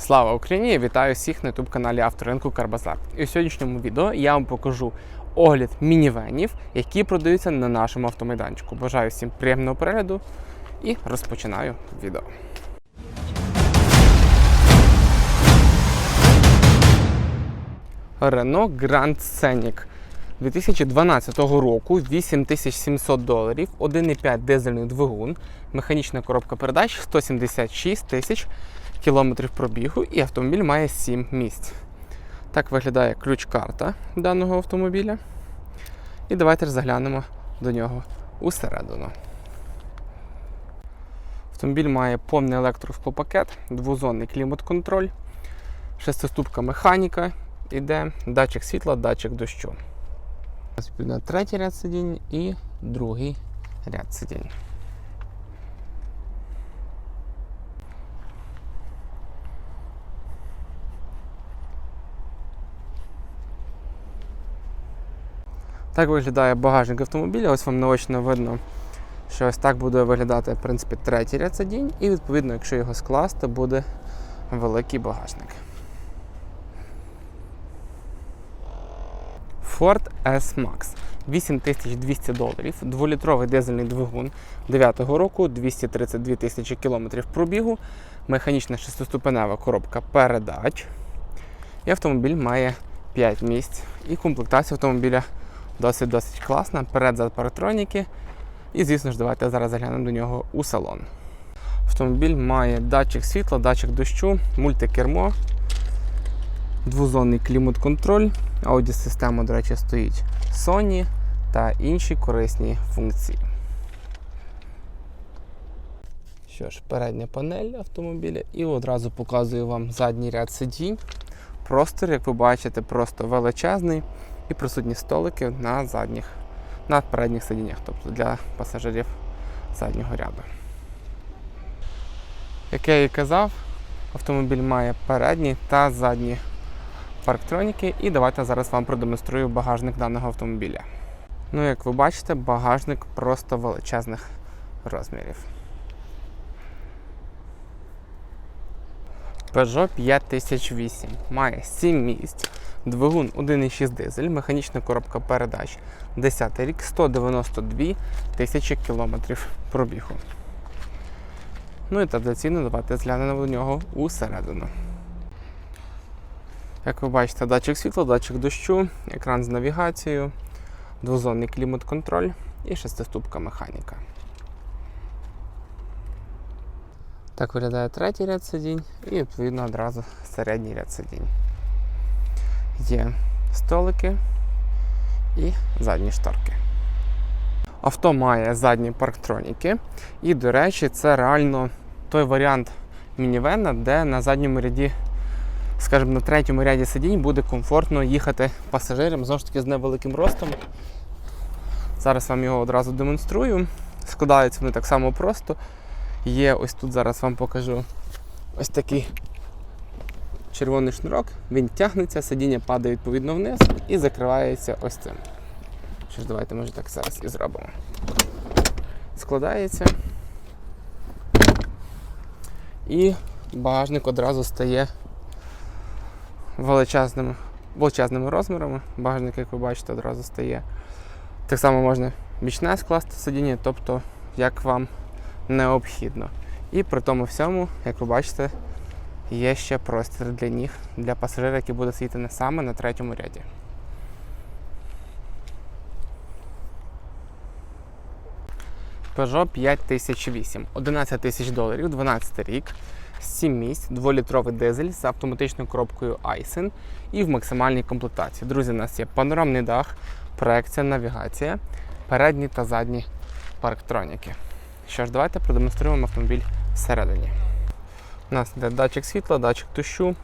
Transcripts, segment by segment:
Слава Україні! Вітаю всіх на youtube каналі Авторинку Карбазар. І у сьогоднішньому відео я вам покажу огляд мінівенів, які продаються на нашому автомайданчику. Бажаю всім приємного перегляду і розпочинаю відео. Renault Grand Scenic 2012 року 8700 доларів, 1,5 дизельний двигун, механічна коробка передач 176 тисяч кілометрів пробігу і автомобіль має 7 місць. Так виглядає ключ-карта даного автомобіля. І давайте заглянемо до нього усередину. Автомобіль має повний електросклопакет, двозонний клімат-контроль, шестиступка механіка, іде датчик світла, датчик дощу. Третій ряд сидінь і другий ряд сидінь. Так виглядає багажник автомобіля. Ось вам наочно видно, що ось так буде виглядати в принципі, третій ряд сидінь, і відповідно, якщо його скласти, буде великий багажник. Ford S-Max 8200 доларів, 2-літровий дизельний двигун 9-го року, 232 тисячі кілометрів пробігу, механічна шестиступенева коробка передач. І автомобіль має 5 місць. І комплектація автомобіля досить-досить класна. Перед паратроніки. І, звісно ж, давайте зараз заглянемо до нього у салон. Автомобіль має датчик світла, датчик дощу, мультикермо, двозонний клімат-контроль, аудіосистема, до речі, стоїть Sony та інші корисні функції. Що ж, передня панель автомобіля і одразу показую вам задній ряд сидінь. Простор, як ви бачите, просто величезний і присутні столики на задніх, на передніх сидіннях, тобто для пасажирів заднього ряду. Як я і казав, автомобіль має передні та задні парктроніки, і давайте зараз вам продемонструю багажник даного автомобіля. Ну, як ви бачите, багажник просто величезних розмірів. Peugeot 5008 має 7 місць, двигун 1,6 дизель, механічна коробка передач 10 рік, 192 тисячі кілометрів пробігу. Ну і традиційно давайте зглянемо до нього усередину. Як ви бачите, датчик світла, датчик дощу, екран з навігацією, двозонний клімат-контроль і шестиступка механіка. Так виглядає третій ряд сидінь і відповідно одразу середній ряд сидінь. Є столики і задні шторки. Авто має задні парктроніки. І, до речі, це реально той варіант мінівена, де на задньому ряді, скажімо, на третьому ряді сидінь буде комфортно їхати пасажирам знову ж таки з невеликим ростом. Зараз вам його одразу демонструю. Складаються вони так само просто. Є ось тут зараз вам покажу ось такий червоний шнурок, він тягнеться, сидіння падає відповідно вниз і закривається ось цим. Що ж, давайте може так зараз і зробимо. Складається. І багажник одразу стає величезними, величезними розмірами. Багажник, як ви бачите, одразу стає. Так само можна бічне скласти сидіння, тобто як вам необхідно. І при тому всьому, як ви бачите, є ще простір для ніг для пасажира, який буде сидіти не саме на третьому ряді. Peugeot 5008, 11 тисяч доларів, 12 рік, 7 місць, 2-літровий дизель з автоматичною коробкою Aisin і в максимальній комплектації. Друзі, у нас є панорамний дах, проекція, навігація, передні та задні парктроніки. Що ж, давайте продемонструємо автомобіль всередині. У нас йде датчик світла, датчик дощу,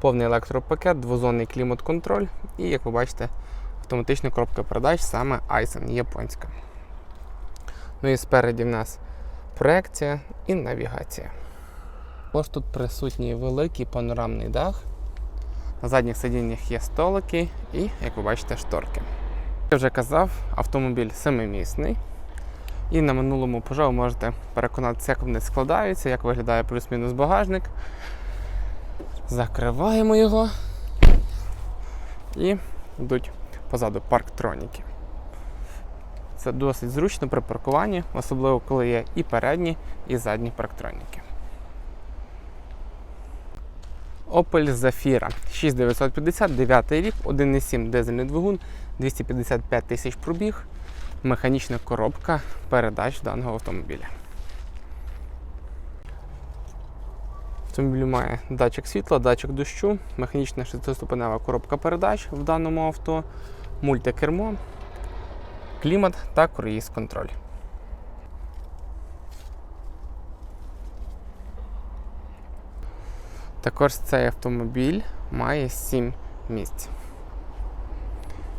повний електропакет, двозонний клімат-контроль і, як ви бачите, автоматична коробка передач саме Aisin, японська. Ну і спереді в нас проекція і навігація. Ось тут присутній великий панорамний дах. На задніх сидіннях є столики і, як ви бачите, шторки. Я вже казав, автомобіль семимісний. І на минулому Peugeot ви можете переконатися, як вони складаються, як виглядає плюс-мінус багажник. Закриваємо його і йдуть позаду парктроніки. Це досить зручно при паркуванні, особливо коли є і передні, і задні парктроніки. Opel Zafira 6950, 9 рік, 1,7 дизельний двигун, 255 тисяч пробіг, механічна коробка передач даного автомобіля. Автомобіль має датчик світла, датчик дощу, механічна шестиступенева коробка передач в даному авто, мультикермо, клімат та круїз контроль. Також цей автомобіль має 7 місць.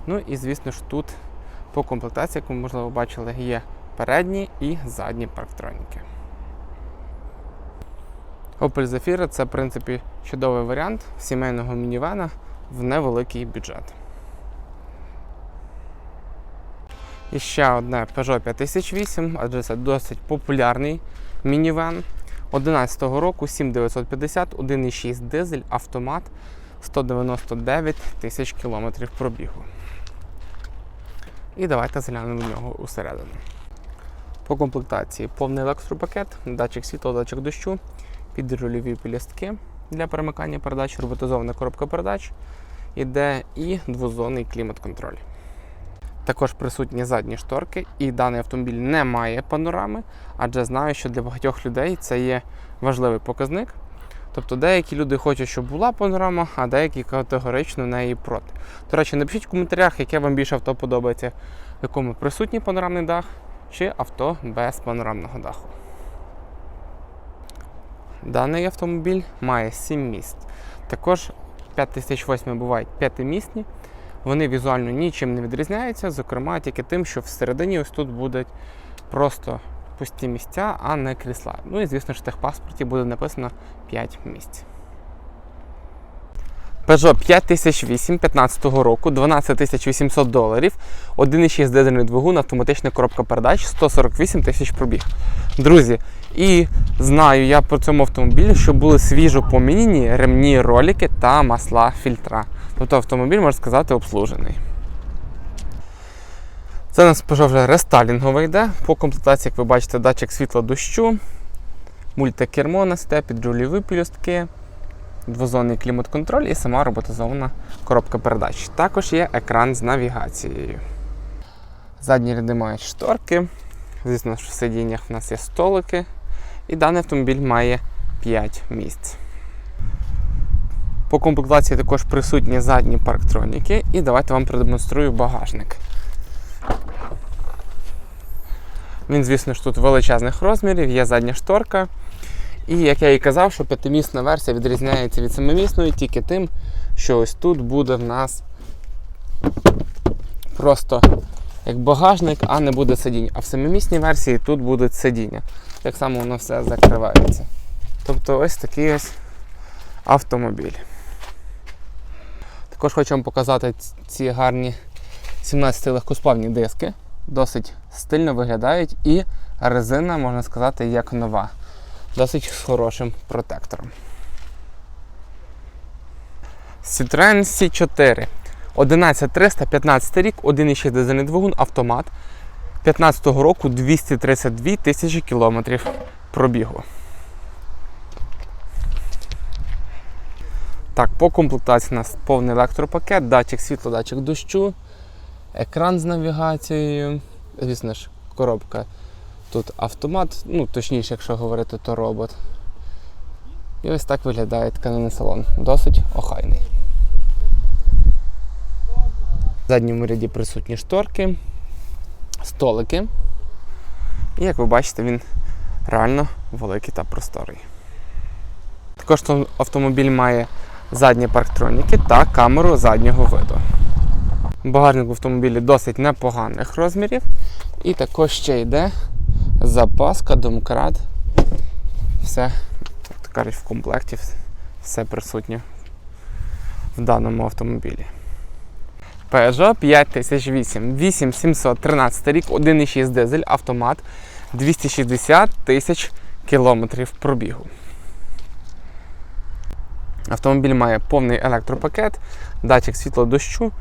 Ну і звісно ж тут по комплектації, як ви можливо бачили, є передні і задні парктроніки. Opel Zafira це, в принципі, чудовий варіант сімейного мінівена в невеликий бюджет. І ще одне Peugeot 5008, адже це досить популярний мінівен. 11 року 7950, 1,6 дизель, автомат, 199 тисяч кілометрів пробігу. І давайте заглянемо в нього усередину. По комплектації повний електропакет, датчик світла, датчик дощу, підрульові пілістки для перемикання передач, роботизована коробка передач, іде і двозонний клімат-контроль. Також присутні задні шторки, і даний автомобіль не має панорами, адже знаю, що для багатьох людей це є важливий показник. Тобто деякі люди хочуть, щоб була панорама, а деякі категорично неї проти. До речі, напишіть в коментарях, яке вам більше авто подобається, в якому присутній панорамний дах, чи авто без панорамного даху. Даний автомобіль має 7 місць. Також 5008 бувають п'ятимісні. Вони візуально нічим не відрізняються, зокрема тільки тим, що всередині ось тут будуть просто пусті місця, а не крісла. Ну і звісно ж в техпаспорті буде написано 5 місць. Peugeot 5008 15 року, 12 800 доларів, 1,6 дизельний двигун, автоматична коробка передач, 148 тисяч пробіг. Друзі, і знаю я по цьому автомобілю, що були свіжо поміняні ремні ролики та масла фільтра. Тобто автомобіль, можна сказати, обслужений. Це у нас Peugeot вже рестайлінгове йде. По комплектації, як ви бачите, датчик світла дощу, мультикермо на сте, підрульові пелюстки, двозонний клімат-контроль і сама роботизована коробка передач. Також є екран з навігацією. Задні ряди мають шторки. Звісно, що в сидіннях в нас є столики. І даний автомобіль має 5 місць. По комплектації також присутні задні парктроніки. І давайте вам продемонструю багажник. Він, звісно ж, тут величезних розмірів, є задня шторка. І як я і казав, що п'ятимісна версія відрізняється від семимісної тільки тим, що ось тут буде в нас просто як багажник, а не буде сидіння. А в семимісній версії тут буде сидіння. Так само воно все закривається. Тобто ось такий ось автомобіль. Також хочу вам показати ці гарні 17 легкосплавні диски. Досить стильно виглядають і резина, можна сказати, як нова. Досить хорошим протектором. Citroen C4. 11300, 15 рік, 1,6 дизельний двигун, автомат. 15 року 232 тисячі кілометрів пробігу. Так, по комплектації у нас повний електропакет, датчик світла, датчик дощу, екран з навігацією, звісно ж, коробка. Тут автомат, ну точніше, якщо говорити, то робот. І ось так виглядає тканинний салон. Досить охайний. В задньому ряді присутні шторки, столики. І як ви бачите, він реально великий та просторий. Також автомобіль має задні парктроніки та камеру заднього виду. Багажник в автомобілі досить непоганих розмірів. І також ще йде запаска, домкрат. Все, як кажуть, в комплекті все присутнє в даному автомобілі. Peugeot 5008, 8713 рік, 1,6 дизель, автомат, 260 тисяч кілометрів пробігу. Автомобіль має повний електропакет, датчик світло дощу,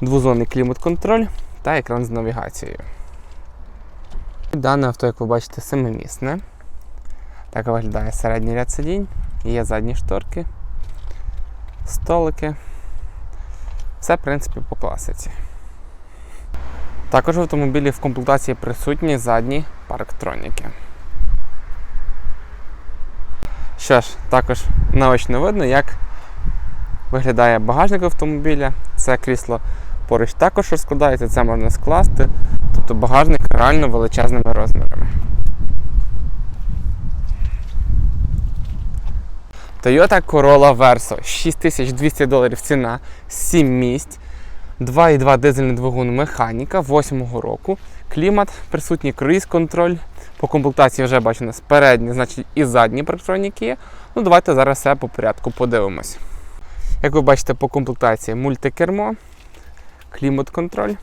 двозонний клімат-контроль та екран з навігацією. Дане авто, як ви бачите, семимісне. Так виглядає середній ряд сидінь, є задні шторки, столики. Все, в принципі, по класиці. Також в автомобілі в комплектації присутні задні парктроніки. Що ж, також наочно видно, як виглядає багажник автомобіля. Це крісло поруч також розкладається, це можна скласти. Тобто багажник реально величезними розмірами. Toyota Corolla Verso 6200 доларів ціна, 7 місць, 2,2 дизельний двигун механіка 8 року, клімат, присутній круїз-контроль. По комплектації вже бачу у значить і задні парктроніки. Ну, давайте зараз все по порядку подивимось. Як ви бачите, по комплектації мультикермо, клімат-контроль.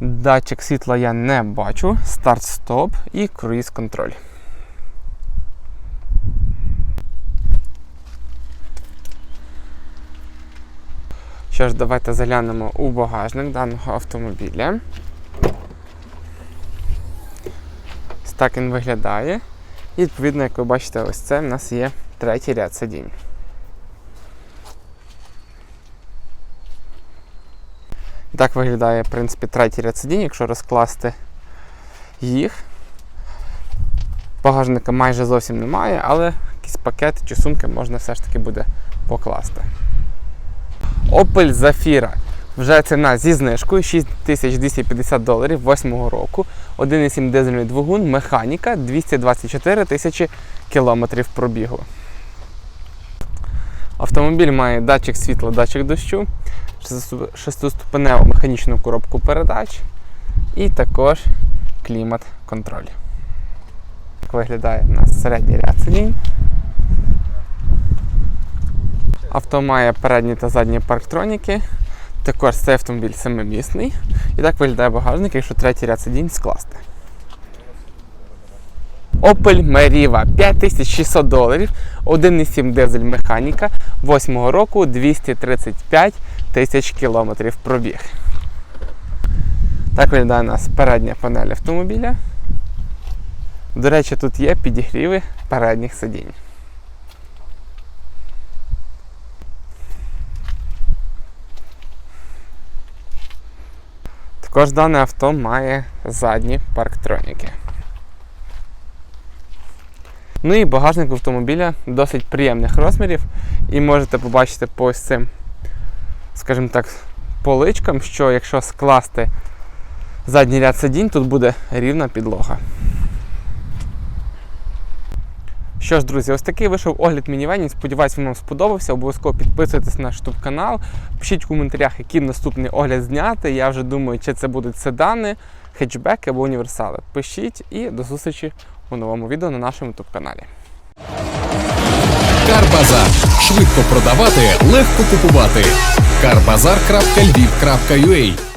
Датчик світла я не бачу, старт-стоп і круїз-контроль. Що ж, давайте заглянемо у багажник даного автомобіля. Так він виглядає. І відповідно, як ви бачите, ось це в нас є третій ряд сидінь. Так виглядає, в принципі, третій ряд сидінь, якщо розкласти їх. Багажника майже зовсім немає, але якісь пакети чи сумки можна все ж таки буде покласти. Opel Zafira. Вже ціна зі знижкою 6250 доларів 8 року. 1,7 дизельний двигун, механіка 224 тисячі кілометрів пробігу. Автомобіль має датчик світла, датчик дощу, шестиступеневу механічну коробку передач і також клімат-контроль. Так виглядає у нас середній ряд сидінь. Авто має передні та задні парктроніки. Також цей автомобіль семимісний. І так виглядає багажник, якщо третій ряд сидінь скласти. Opel Meriva 5600 доларів, 1,7 дизель механіка, 8 року 235 тисяч кілометрів пробіг. Так виглядає у нас передня панель автомобіля. До речі, тут є підігріви передніх сидінь. Також дане авто має задні парктроніки. Ну і багажник автомобіля досить приємних розмірів. І можете побачити по ось цим, скажімо так, поличкам, що якщо скласти задній ряд сидінь, тут буде рівна підлога. Що ж, друзі, ось такий вийшов огляд мінівенів. Сподіваюсь, він вам сподобався. Обов'язково підписуйтесь на наш YouTube канал. Пишіть в коментарях, який наступний огляд зняти. Я вже думаю, чи це будуть седани, хетчбеки або універсали. Пишіть і до зустрічі у новому відео на нашому YouTube каналі. Карбазар. Швидко продавати, легко купувати. Карбазар.львів.ua